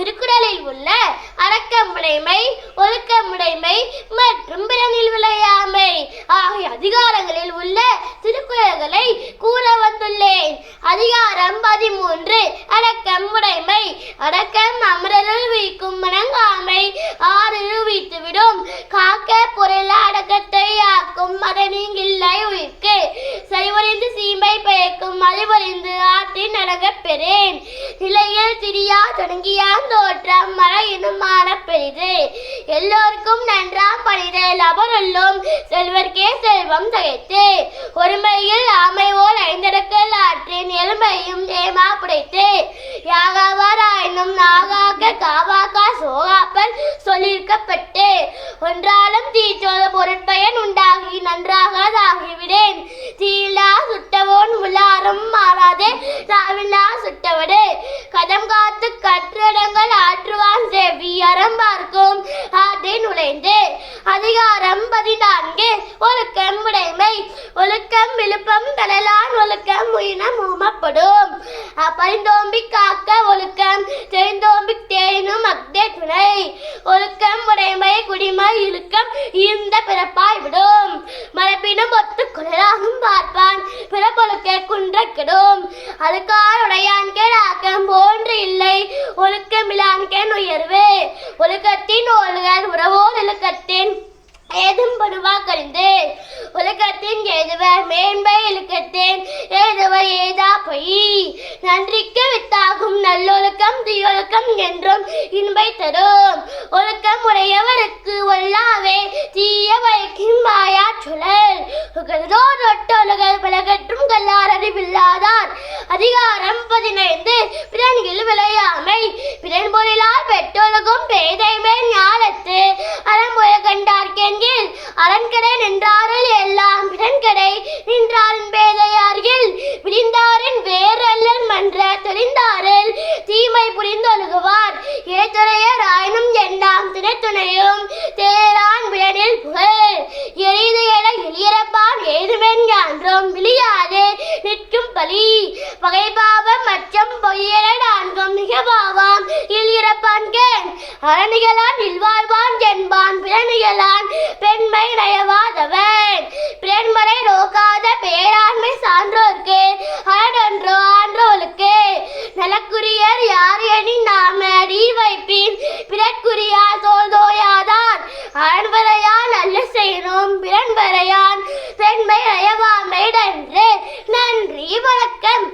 திருக்குறளில் உள்ள அடக்கமுடைமை ஒழுக்கமுடைமை மற்றும் பிறனில் விளையாமை. ஆகிய அதிகாரங்களில் உள்ள திருக்குறள்களை கூற வந்துள்ளேன். அதிகாரம் பதிமூன்று அடக்கம் உடைமை அடக்கம் அமரருள் வீக்கும் மணங்காமை ஆறு வீட்டுவிடும் காக்க பொருள் அறிவறிந்து ஆற்றின் பெறேன். நிலையில் திரியா தொடங்கியான் தோற்றம் மழையினுமான பெரிது. எல்லோருக்கும் நன்றாம் பணிது லபரொல்லும் செல்வர்க்கே செல்வம் தகைத்து. ஒருமையில் ஆமைவோல் ஐந்தடக்கல் ஆற்றின் எலும்பையும் ஏமா புடைத்து. யாகாவாராயினும் நாகாக்க காவாக்கா சோகாப்பல் சொல்லியிருக்கப்பட்டு. ஒன்றாலும் தீச்சோத பொருட்பயன் உண்டாகி மாறாதேன் தீலா சுட்டவோன் உள்ளாரும் மாறாதே. தாவில்லா சுட்டவடு கதம் காத்து கற்றடங்கள் ஆற்றுவான் செவ்வி அறம் பார்க்கும். ஆட்டை நுழைந்து. அதிகாரம் பதினான்கு. ஒழுக்கம் உடைமை. ஒழுக்கம் விழுப்பம் தளலான் ஒழுக்கம் உயினம் ஊமப்படும். பரிந்தோம்பி காக்க ஒழுக்கம். தெரிந்தோம்பி தேனும் அக்தே துணை. குடிமை இழுக்கம் இந்த பிறப்பாய் விடும். மரப்பினும் ஒத்து குளிராகும் பார்ப்பான். பிறப்பொழுக்க குன்ற கெடும். அதுக்கால் உடையான் கேடாக்கம் போன்று இல்லை. ஒழுக்கமிலான்கேன் உயர்வு. ஒழுக்கத்தின் ஒழுகல் உறவோர் இழுக்கத்தின் ஏதும் படுவா கழிந்து. உலகத்தின் ஏதுவர் மேன்மை இழுக்கத்தேன். ஏதுவர் ஏதா பொய். நன்றிக்கு உண்டாகும் நல்லொழுக்கம் தீயொழுக்கம் என்றும் இன்பை தரும். ஒழுக்கம் உடையவருக்கு ஒல்லாவே தீய வயக்கின் மாயா சுழல். உகதோர் ஒட்டொழுகல் பலகற்றும் கல்லார் அறிவில்லாதார். அதிகாரம் பதினைந்து பிறன்கில் விளையாமை பிறன் பொருளால் பெற்றொழுகும் பேதைமை தீமை புரிந்து புரிந்தொழுகுவார் இடைத்துறையர் ஆயினும் எண்ணாம் திணைத்துணையும். தேரான் விழனில் புகழ். எளிது என எளியரப்பான் ஏதுமென் யான்றும். விழியாது நிற்கும் பலி. பகைபாவம் மச்சம் பொய்யென நான்கும் மிகபாவாம் இழியரப்பான்கேன் அரணிகளான் இல்வாழ்வான் என்பான். பிறனிகளான் பெண்மை நயவாதவன். பிறன்மறை நோக்காது எங்கும் பிறன் வரையான் பெண்மை நயவாமை நன்று நன்றி வணக்கம்.